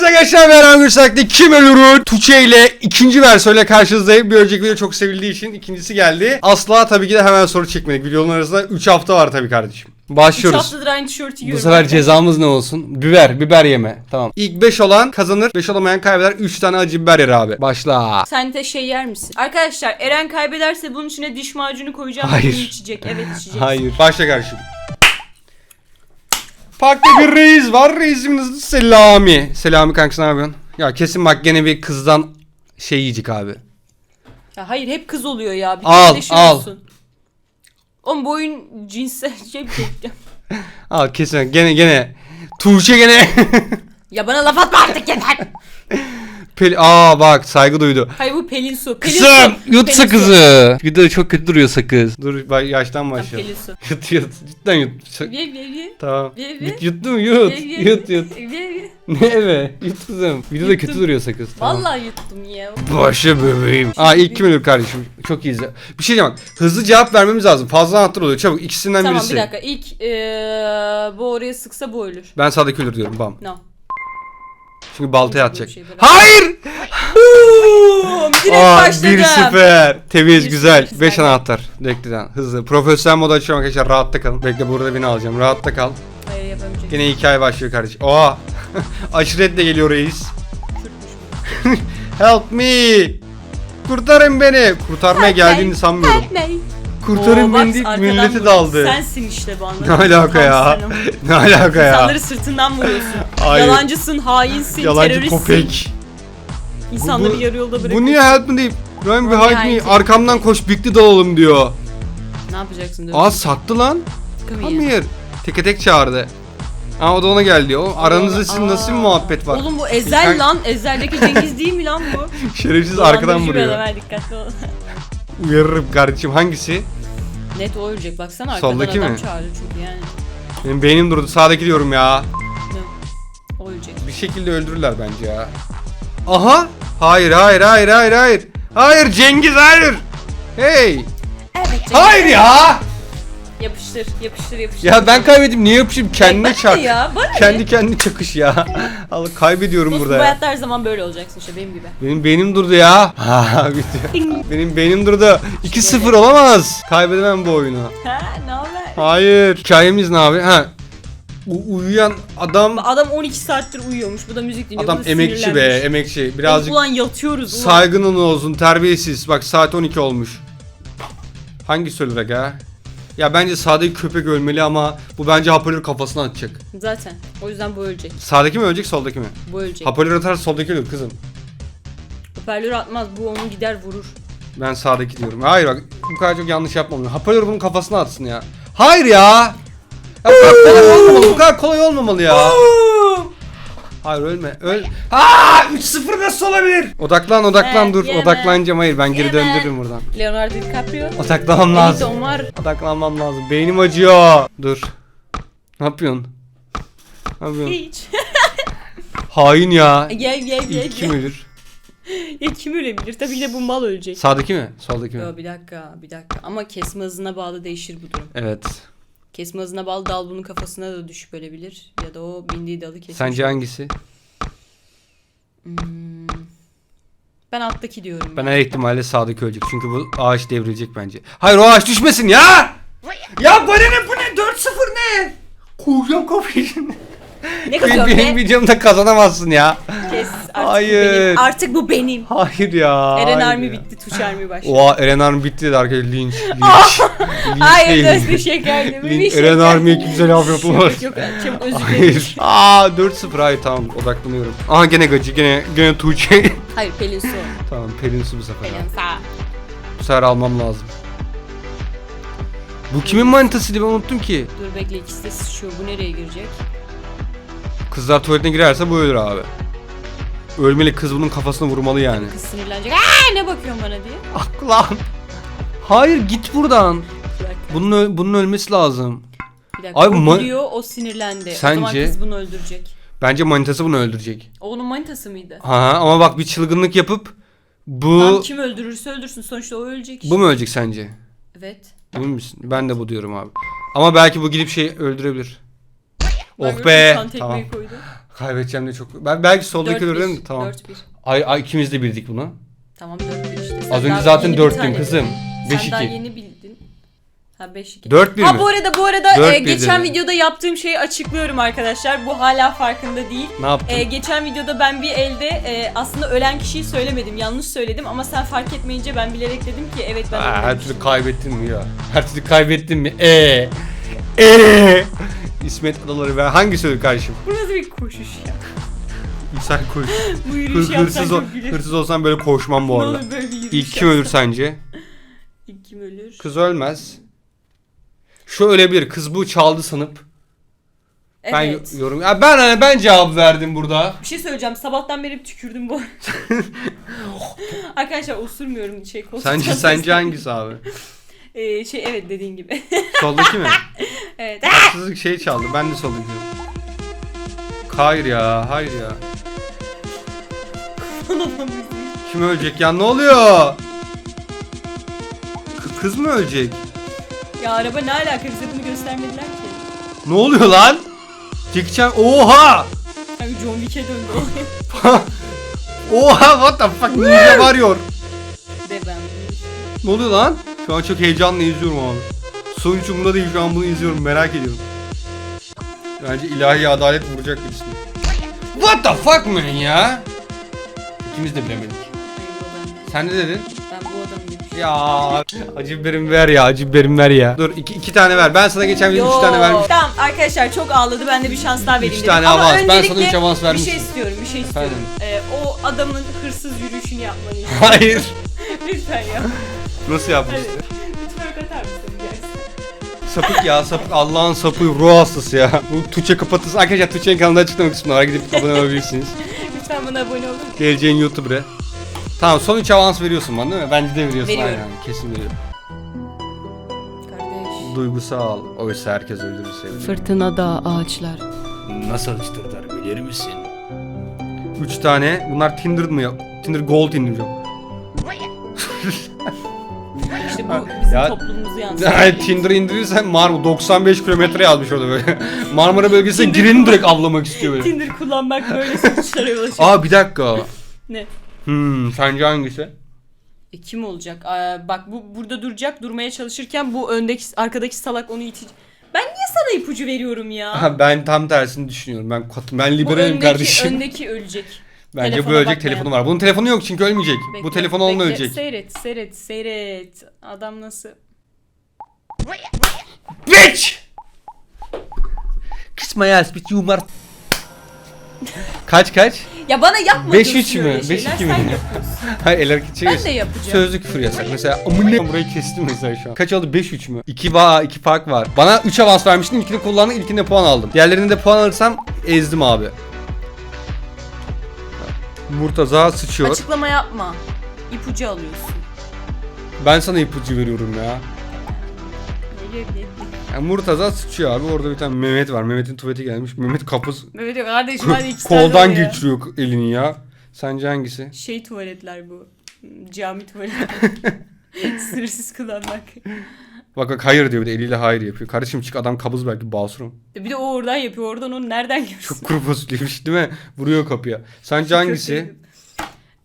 Evet arkadaşlar ben Angür Saklı Kim Ölür'ün Tuğçe ile ikinci versiyonuyla karşınızdayım. Bir önceki video çok sevildiği için ikincisi geldi. Asla tabii ki de hemen soru çekmedik. Videonun arasında 3 hafta var tabii kardeşim. 3 Başlıyoruz. haftadır aynı tişörtü Bu giyiyorum. sefer cezamız ne olsun? Biber, biber yeme. Tamam. İlk 5 olan kazanır, 5 olamayan kaybeder. 3 tane acı biber yer abi. Başla. Sen de şey yer misin? Arkadaşlar Eren kaybederse bunun içine diş macunu koyacağım. Hayır. Bunu içecek. Evet içecek. Hayır. Başla kardeşim. Parkta bir reis var. Reisimin adı Selami. Selami kankası ne yapıyorsun? Ya kesin bak gene bir kızdan şey yiyecek abi. Ya hayır hep kız oluyor ya. Bir Al, al. Oğlum bu oyun cinsel şey çekeceğim? Al kesin gene gene. Tuğçe gene. ya bana laf atma artık yeter. Pel Aa bak saygı duydu. Hayır bu Pelin Su. Pelin Kızım Su. yut Pelin Su. sakızı. Videoda çok kötü duruyor sakız. Dur bak yaştan Tamam, başlayalım. Pelin Su. Yut yut. Cidden yut. Sa- Ye ye ye. Tamam. Ye, ye. Yut, yuttu mu? Yut. Ye, ye, Yut yut. ye, ye. Ne eve? Yut kızım. Videoda kötü Yuttum. duruyor sakız. Tamam. Vallahi yuttum ya. Başa bebeğim. Aa ilk kim ölür kardeşim? Çok iyiyiz. Bir şey diyeceğim bak. Hızlı cevap vermemiz lazım. Fazla anahtar oluyor. Çabuk ikisinden Tamam birisi. bir dakika. İlk eee, bu oraya sıksa bu ölür. Ben sağdaki ölür diyorum. Bam. No. Çünkü baltaya atacak. bir şey. Hayır! Boom! Direkt Aa, başladım. 1-0. Temiz Bir güzel. sıfır. 5 anahtar. Bekleden. Hızlı. Profesyonel moda açıyorum arkadaşlar. Rahatta kalın. Bekle burada beni alacağım. Rahatta kal. Hayır. Gene hikaye başlıyor kardeşim. Oha. Aşiretle geliyor reis. Help me. Kurtarın beni. Kurtarmaya Help geldiğini me. sanmıyorum. bu. Kurtarın Oo, beni bak, deyip arkadan milleti daldı. Sensin işte bu anladın Ne mı? alaka Tam ya? sen o. Ne alaka ya? İnsanları sırtından vuruyorsun. Hayır. Yalancısın, hainsin, Yalancı teröristsin. köpek. İnsanları Bu- yarı yolda bırakıyorsun. Bu niye help me deyip Run behind me arkamdan koş birlikte dalalım diyor. Ne yapacaksın? dövüşeceksin. Aa sattı lan. Come here. Hamir. Teke tek çağırdı. Aa o da ona geldi. O aranızda sizin nasıl bir muhabbet var? Oğlum bu Ezel Sen- lan. Ezel'deki Cengiz değil mi lan bu? Şerefsiz arkadan Dolandırıcı bir vuruyor. adam, ha, dikkatli ol. Uyarırım kardeşim hangisi? Net o ölecek. Baksana arkadan Soldaki adam mi? çağırıyor çünkü yani. Benim beynim durdu. Sağdaki diyorum ya. Ne? O ölecek. Bir şekilde öldürürler bence ya. Aha! Hayır hayır hayır hayır hayır. Hayır Cengiz hayır. Hey! Evet. Cengiz. Hayır ya! Yapıştır, yapıştır, yapıştır. Ya ben kaybettim. Niye yapışayım? Kendine bana çak. ya, bana ne? Kendi kendine çakış ya. Allah kaybediyorum Dostum, burada bu ya. hayatta her zaman böyle olacaksın işte benim gibi. Benim beynim durdu ya. Ha bitiyor. Benim beynim durdu. 2-0 olamaz. Kaybedemem bu oyunu. Ha ne haber? Hayır. Hikayemiz ne abi? Ha. U- uyuyan adam Adam 12 saattir uyuyormuş. Bu da müzik dinliyor. adam bu da emekçi be, sinirlenmiş. emekçi. Birazcık Ulan yatıyoruz ulan. saygının olsun, terbiyesiz. Bak saat 12 olmuş. Hangi söylür aga? Ya bence sağdaki köpek ölmeli ama bu bence hoparlör kafasına atacak. Zaten. O yüzden bu ölecek. Sağdaki mi ölecek, soldaki mi? Bu ölecek. Hoparlör atarsa soldaki ölür kızım. Hoparlör atmaz. Bu onu gider vurur. Ben sağdaki diyorum. Hayır bak bu kadar çok yanlış yapmam. Hoparlör bunun kafasına atsın ya. Hayır ya. Ya bu kadar kolay olmamalı. Bu kadar kolay olmamalı ya. Hayır ölme. Öl. Aa 3-0 nasıl olabilir? Odaklan odaklan Eh, dur. yeme. Odaklanacağım. Hayır ben geri Yeme. döndürürüm buradan. Leonardo DiCaprio. Odaklanmam lazım. Omar. Odaklanmam lazım. Beynim acıyor. Dur. Ne yapıyorsun? Ne yapıyorsun? Hiç. Hain ya. Gel gel gel. İlk kim ölür? Ya kim ölebilir? Tabii ki de bu mal ölecek. Sağdaki mi? Soldaki mi? Yo bir dakika bir dakika. Ama kesme hızına bağlı değişir bu durum. Evet. Kesme hızına bağlı dal bunun kafasına da düşüp ölebilir. Ya da o bindiği dalı kesmiş. Sence hangisi? Hmm. Ben alttaki diyorum. Ben her ihtimalle sağdaki ölecek. Çünkü bu ağaç devrilecek bence. Hayır o ağaç düşmesin ya! Ya bana ne bu ne? 4-0 ne? Koyacağım kafayı şimdi. Ne Benim, kızıyorsun benim be? videomda kazanamazsın ya. Kes. Artık Hayır. bu benim. Artık bu benim. Hayır ya. Eren hayır Army ya. bitti. Tuş Army başladı. Oha Eren Army bitti dedi arkadaşlar linç. Linç. linç Hayır değil. dostum şekerli. Linç. şey Eren Army'ye kimse laf yapamaz. Yok yok çabuk özür dilerim. Hayır. Aa 4-0 hayır tamam odaklanıyorum. Aha gene gacı gene gene Tuğçe. Hayır Pelin Su. tamam Pelin Su bu sefer. Pelin sağ. Bu sefer almam lazım. Bu kimin manitasıydı ben unuttum ki. Dur bekle ikisi de sıçıyor. Bu nereye girecek? Kızlar tuvaletine girerse bu ölür abi. Ölmeli kız bunun kafasına vurmalı yani. Kız sinirlenecek. Aa ne bakıyorsun bana diye. Ah lan. Hayır git buradan. Bunun bunun ölmesi lazım. Bir dakika. Abi o biliyor o sinirlendi. O zaman Sence? kız bunu öldürecek. Bence manitası bunu öldürecek. O onun manitası mıydı? Ha ama bak bir çılgınlık yapıp bu Tamam kim öldürürse öldürsün. Sonuçta o ölecek işte. bu mu ölecek sence? Evet. Emin misin? Ben de bu diyorum abi. Ama belki bu gidip şey öldürebilir. Oh be. Tamam. koydu. Kaybedeceğim de çok. Ben belki soldaki 4-1. ölürüm de tamam. 4-1. Ay, ay ikimiz de bildik bunu. Tamam 4-1 işte. Sen Az önce daha zaten yeni bir 4'tüm tane kızım. bildin. Sen daha 5-2. yeni bildin. Ha 5-2. 4-1 Ha mi? bu arada bu arada 4-1 e, geçen dedi. videoda yaptığım şeyi açıklıyorum arkadaşlar. Bu hala farkında değil. Ne yaptın? E, geçen videoda ben bir elde e, aslında ölen kişiyi söylemedim. Yanlış söyledim ama sen fark etmeyince ben bilerek dedim ki evet ben Aa, her türlü kaybettin mi ya? Her türlü kaybettin mi? Eee. Eee. İsmet Adaları ve hangisi öyle kardeşim? Bu nasıl bir koşuş ya? Sen koş. Bu Hır, yürüyüş yapsan hırsız, çok gülerim. hırsız olsan böyle koşmam bu Ne arada. olur böyle bir yürüyüş İlk kim ölür sence? İlk kim ölür? Kız ölmez. Şu ölebilir. Kız bu çaldı sanıp. Ben Evet. yo- yorum. Ya ben hani ben cevap verdim burada. Bir şey söyleyeceğim. Sabahtan beri tükürdüm bu. Arkadaşlar osurmuyorum şey koltuktan. Sence sence hangisi abi? Ee, şey evet dediğin gibi. Soldaki mi? evet. Haksızlık şey çaldı. Ben de soldaki. Hayır ya, hayır ya. Kim ölecek ya? Ne oluyor? Kı- kız mı ölecek? ya araba ne alaka bize bunu göstermediler ki. Ne oluyor lan? Jackie Chan oha! Sanki John Wick'e döndü oha what the fuck ninja varıyor. De ben. Ne oluyor lan? Şu an çok heyecanla izliyorum abi. Sonuç umurumda değil şu an bunu izliyorum merak ediyorum. Bence ilahi adalet vuracak birisini. What the fuck man ya? İkimiz de bilemedik. Sen ne dedin? Ben bu adamı yemişim. Ya acı biberim ver ya acı biberim ver ya. Dur iki, iki tane ver. Ben sana geçen video üç tane vermiştim. Tamam arkadaşlar çok ağladı. Ben de bir şans daha vereyim Üç dedim. tane Ama avans. Ben sana öncelikle üç avans Bir vermiştim. şey istiyorum, bir şey istiyorum. Ee, o adamın hırsız yürüyüşünü yapmanı istiyorum. Hayır. Lütfen ya. Nasıl yapmıştı? Lütfen atar mısın gerçekten? Sapık ya sapık. Allah'ın sapığı ruh hastası ya. Bu Tuğçe kapatırsa arkadaşlar Tuğçe'nin kanalında açıklama kısmına var. Gidip abone olabilirsiniz. Lütfen bana abone olun. Geleceğin YouTuber'e. Tamam son 3 avans veriyorsun bana değil mi? Bence de veriyorsun. Veriyorum. Aynen, kesin veriyorum. Kardeş. Duygusal. Oysa herkes öldürür seni. Fırtınada ağaçlar. Nasıl açtırdılar bilir misin? 3 tane. Bunlar Tinder mı? Tinder Gold indireceğim. Bu bizim Ya- toplumumuzu yansıtıyor. Yani Tinder'ı indirirsen Marmara 95 kilometre yazmış orada böyle. Marmara bölgesine girini direkt avlamak istiyor böyle. Tinder kullanmak böyle sonuçlara yol açıyor. Aa bir dakika. Ne? Hmm, sence hangisi? E, kim olacak? Aa, bak bu burada duracak, durmaya çalışırken bu öndeki arkadaki salak onu itecek. Ben niye sana ipucu veriyorum ya? Ha, ben tam tersini düşünüyorum. Ben ben bu liberalim öndeki, kardeşim. öndeki ölecek. Bence bu telefona ölecek bakmayan. telefonu var. Bunun telefonu yok çünkü ölmeyecek. bu Bekle, telefon onunla bekle. ölecek. Seyret, seyret, seyret. Adam nasıl? Bitch! Kiss my ass bitch you must. Kaç kaç? Ya bana yapma 5-3 diyorsun mü? öyle şeyler, 5-2 sen mi? yapıyorsun. Hayır el hareketi Ben de yapacağım. Sözlü küfür yasak. Mesela amına burayı kestim mesela şu an. Kaç oldu? 5-3 mü? 2 va 2 fark var. Bana 3 avans vermiştin. İlkini kullandım. İlkinde puan aldım. Diğerlerinde de puan alırsam ezdim abi. Murtaza sıçıyor. Açıklama yapma. İpucu alıyorsun. Ben sana ipucu veriyorum ya. Öyle bir- Yani Murtaza sıçıyor abi. Orada bir tane Mehmet var. Mehmet'in tuvaleti gelmiş. Mehmet kapız Evet ya kardeşim hadi iki tane koldan var ya. geçiriyor elini ya. Sence hangisi? Şey tuvaletler bu. Cami tuvaleti. Sınırsız kullanmak. Bak bak hayır diyor bir de eliyle hayır yapıyor. Kardeşim çık adam kabız belki basurum. Bir de o oradan yapıyor. Oradan onu nereden görsün? Çok kuru fasulyeymiş değil mi? Vuruyor kapıya. Sence hangisi?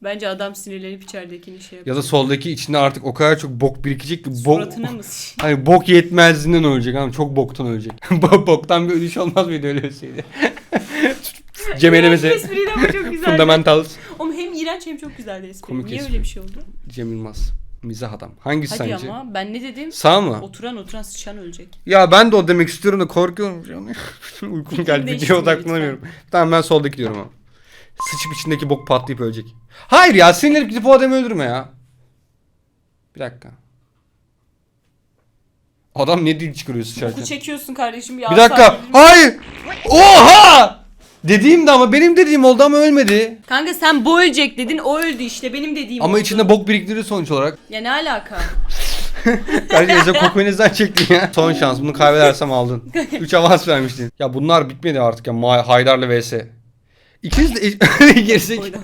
Bence adam sinirlenip içeridekini şey yapıyor. Ya da soldaki içinde artık o kadar çok bok birikecek ki bok... Suratına mı? Hani bok yetmezliğinden ölecek ama çok boktan ölecek. Bo- boktan bir ölüş olmaz mıydı öyle ölseydi? Cem Elemez'e espriydi ama çok güzeldi. Fundamentals. Ama hem iğrenç hem çok güzeldi espri. Komik Niye espri. öyle bir şey oldu? Cem Yılmaz. Mizah adam. Hangisi Hadi sence? ama ben ne dedim? Sağ mı? Oturan oturan sıçan ölecek. Ya ben de o demek istiyorum da korkuyorum. Uykum geldi. Videoya odaklanamıyorum. Tamam ben soldaki diyorum ama. Sıçıp içindeki bok patlayıp ölecek. Hayır ya sinirlenip gidip o adamı öldürme ya. Bir dakika. Adam ne dil çıkarıyor sıçarken? Koku çekiyorsun kardeşim. Ya Bir dakika. Hayır. Oha! Dediğimde ama benim dediğim oldu ama ölmedi. Kanka sen bu ölecek dedin o öldü işte benim dediğim Ama oldu. içinde bok biriktirir sonuç olarak. Ya ne alaka? Kardeşim kokoinizden çektin ya. Son şans bunu kaybedersem aldın. 3 avans vermiştin. Ya bunlar bitmedi artık ya. Ma- Haydar'la vs. İkiniz de gerizek. Oydan.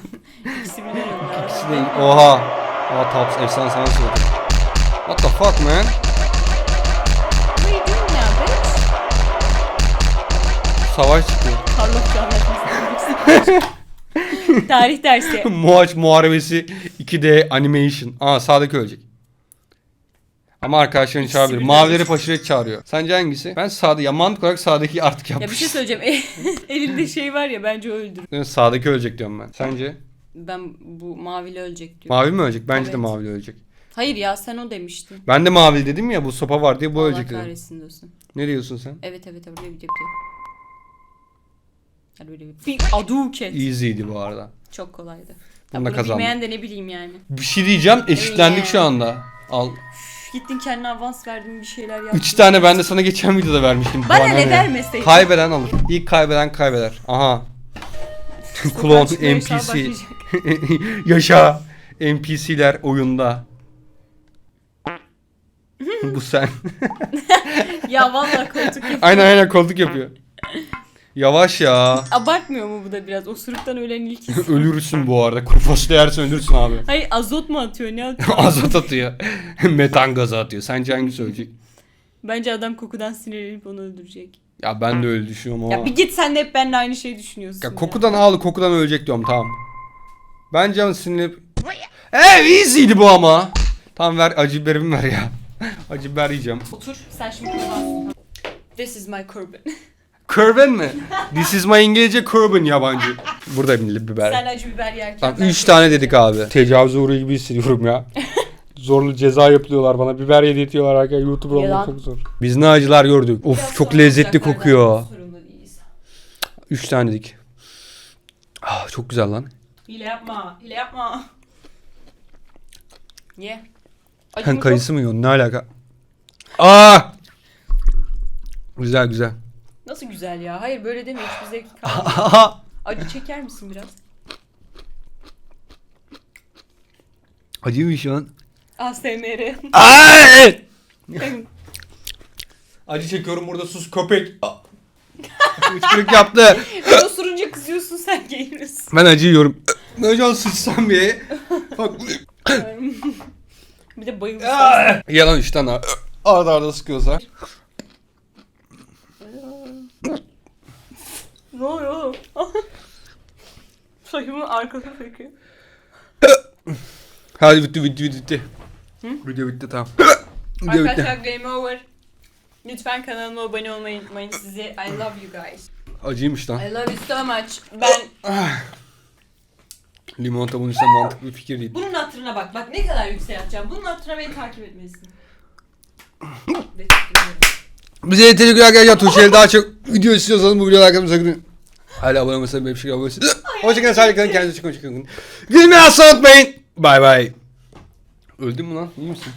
İkisi de oha. Aa Taps efsane sana söyledi. What the fuck man? Savaş çıktı. Karlofça anlatmasını Tarih dersi. Moaç Muharebesi 2D Animation. Aa sağdaki ölecek. Ama arkadaşlarını çağırıyor. Mavileri paşiret çağırıyor. Sence hangisi? Ben sağda ya mantık olarak sağdaki artık Ya yapmış. bir şey söyleyeceğim. Elinde şey var ya bence öldür. Yani Sağdaki ölecek diyorum ben. Sence? Ben bu mavili ölecek diyorum. Mavi mi ölecek? Bence de Evet. mavili ölecek. Hayır ya sen o demiştin. Ben de mavi dedim ya bu sopa var diye bu Allah ölecek dedim. kahretsin diyorsun. Ne diyorsun sen? Evet evet evet böyle bir Hadi böyle bir bir aduket. Easy'ydi bu arada. Çok kolaydı. Bunu da kazandım. bilmeyen de ne bileyim yani. Bir şey diyeceğim eşitlendik şu anda. Al. Üf, Gittin kendine avans verdin bir şeyler yaptın. Üç tane ben de sana geçen videoda vermiştim. Bana ne vermeseydin. Kaybeden alır. İlk kaybeden kaybeder. Aha. Klon NPC. Yaşa. NPC'ler oyunda. Bu sen. ya vallahi koltuk yapıyor. aynen aynen koltuk yapıyor. Yavaş ya. Abartmıyor mu bu da biraz? Osuruktan ölen ilk his. ölürsün bu arada. Kuru fasulye yersen ölürsün abi. Hayır azot mu atıyor ne atıyor? Azot atıyor. Metan gazı atıyor. Sence hangisi ölecek? Bence adam kokudan sinirlenip onu öldürecek. Ya ben de öyle düşünüyorum ama. Ya bir git sen de hep benimle aynı şeyi düşünüyorsun. Ya kokudan ağlı kokudan ölecek diyorum tamam. Bence sinirlenip... Eee easy'ydi bu ama. Tamam ver acı biberimi ver ya. acı biber yiyeceğim. Otur sen şimdi kurbansın. This is my kurban. Kurban mi? This is my İngilizce kurban yabancı. Burada milli biber. sen acı biber yerken. Tamam ben 3 tane dedik abi. Tecavüze uğruyor gibi hissediyorum ya. Zorlu ceza yapılıyorlar bana. Biber yedirtiyorlar arkadaşlar. YouTuber olmak Yalan. çok zor. Biz ne acılar gördük. Of Biraz çok sonra lezzetli olacaklardan kokuyor. sorumlu değiliz. 3 tane dedik. Ah çok güzel lan. Hile yapma. Hile yapma. Ye. Acı Sen mı kayısı mı yiyorsun? Ne alaka? Aa! Güzel güzel. Nasıl güzel ya? Hayır böyle deme hiçbir zevk kalmadı. Acı çeker misin biraz? Acıymış lan. ASMR. Ay! Acı çekiyorum burada sus köpek. Hıçkırık yaptı. Ben osurunca kızıyorsun sen geliyorsun. Ben acı yiyorum. Ne acı sıçsam bir. Bak. bir de bayılmış. Yalan üç tane. Arda arda sıkıyorsa. Ne oluyor oğlum? Saçımın arkası peki. Hadi bitti bitti bitti. bitti. Video bitti tamam. Video bitti. Arkadaşlar game over. Lütfen kanalıma abone olmayı unutmayın. Sizi I love you guys. Acıymış lan. I love you so much. Ben Limonata bunun için mantıklı bir fikir değil. bunun hatırına bak. Bak ne kadar yüksek atacağım. Bunun hatırına beni takip etmelisin. Ve. Bize yeterli arkadaşlar. Tuğçe'yle daha çok video istiyorsanız bu like atmayı sakın. Hala abone olmasanız böyle bir şey yapabilirsiniz. Hoşçakalın. Sağlıcakla kalın. Kendinize çok hoşçakalın. Gülmeyi asla unutmayın. Bay bay. Öldün mü lan? İyi misin?